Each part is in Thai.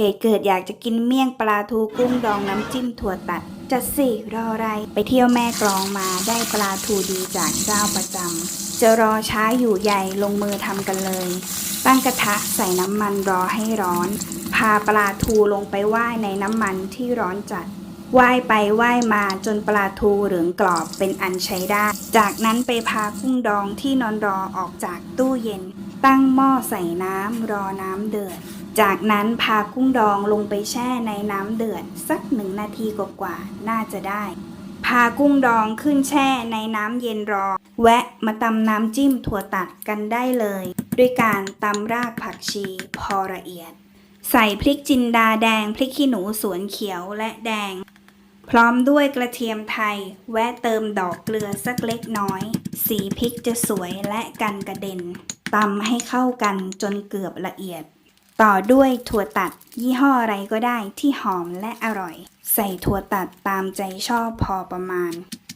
เหตุเกิดอยากจะกินเมี่ยงปลาทูกุ้งดองน้ำจิ้มถั่วตัดจะสิรออะไร ไปเที่ยวแม่กลองมาได้ปลาทูดีจากเจ้าประจำจะรอช้าอยู่ใหญ่ลงมือทำกันเลย ตั้งกระทะใส่น้ำมันรอให้ร้อน พาปลาทูลงไปว่ายในน้ำมันที่ร้อนจัดว่ายไปว่ายมาจนปลาทูเหลืองกรอบเป็นอันใช้ได้ จากนั้นไปพากุ้งดองที่นอนรอออกจากตู้เย็น ตั้งหม้อใส่น้ำรอน้ำเดือด จากนั้นพากุ้งดองลงไปแช่ในน้ำเดือดสักหนึ่งนาทีกว่าๆน่าจะได้ พากุ้งดองขึ้นแช่ในน้ำเย็นรอ แวะมาตำน้ำจิ้มถั่วตัดกันได้เลย ด้วยการตำรากผักชีพอละเอียด ใส่พริกจินดาแดงพริกขี้หนูสวนเขียวและแดง พร้อมด้วยกระเทียมไทย แวะเติมดอกเกลือสักเล็กน้อย สีพริกจะสวยและกันกระเด็นตำให้เข้ากันจนเกือบละเอียด ต่อด้วยถั่วตัดยี่ห้ออะไรก็ได้ที่หอมและอร่อย ใส่ถั่วตัดตามใจชอบพอประมาณ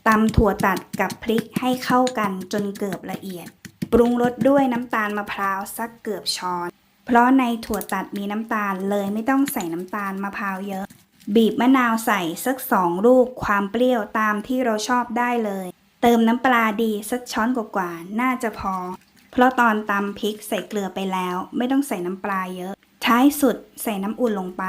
ตำถั่วตัดกับพริกให้เข้ากันจนเกือบละเอียด ปรุงรสด้วยน้ำตาลมะพร้าวสักเกือบช้อน เพราะในถั่วตัดมีน้ำตาลเลยไม่ต้องใส่น้ำตาลมะพร้าวเยอะ บีบมะนาวใส่สักสองลูกความเปรี้ยวตามที่เราชอบได้เลย เติมน้ำปลาดีสักช้อนกว่าๆน่าจะพอ เพราะตอนตำพริกใส่เกลือไปแล้ว ไม่ต้องใส่น้ำปลาเยอะ ท้ายสุดใส่น้ำอุ่นลงไป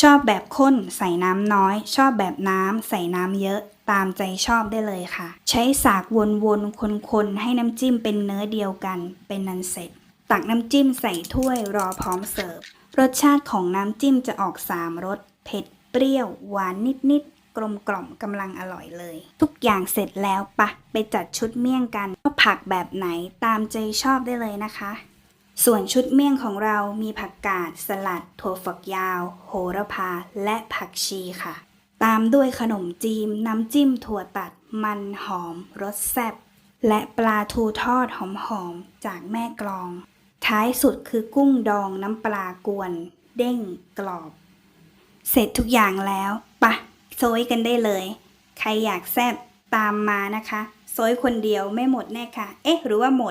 ชอบแบบข้นใส่น้ำน้อย ชอบแบบน้ำใส่น้ำเยอะ ตามใจชอบได้เลยค่ะ ใช้สากวนๆคนๆให้น้ำจิ้มเป็นเนื้อเดียวกัน เป็นนันเสร็จ ตักน้ำจิ้มใส่ถ้วยรอพร้อมเสิร์ฟ รสชาติของน้ำจิ้มจะออกสามรส เผ็ด เปรี้ยว หวานนิดๆ กลมกล่อมกำลังอร่อยเลย ทุกอย่างเสร็จแล้วปะไปจัดชุดเมี่ยงกันว่าผักแบบไหนตามใจชอบได้เลยนะคะ ส่วนชุดเมี่ยงของเรามีผักกาด สลัด ถั่วฝักยาว โหระพา และผักชีค่ะ ตามด้วยขนมจีนน้ำจิ้มถั่วตัด มันหอมรสแซ่บและปลาทูทอดหอมๆจากแม่กลอง ท้ายสุดคือกุ้งดองน้ำปลากวน เด้งกรอบ เสร็จทุกอย่างแล้วปะ โซยกันได้เลย ใครอยากแซ่บตามมานะคะ โซยคนเดียวไม่หมดแน่ค่ะ เอ๊ะ หรือว่าหมด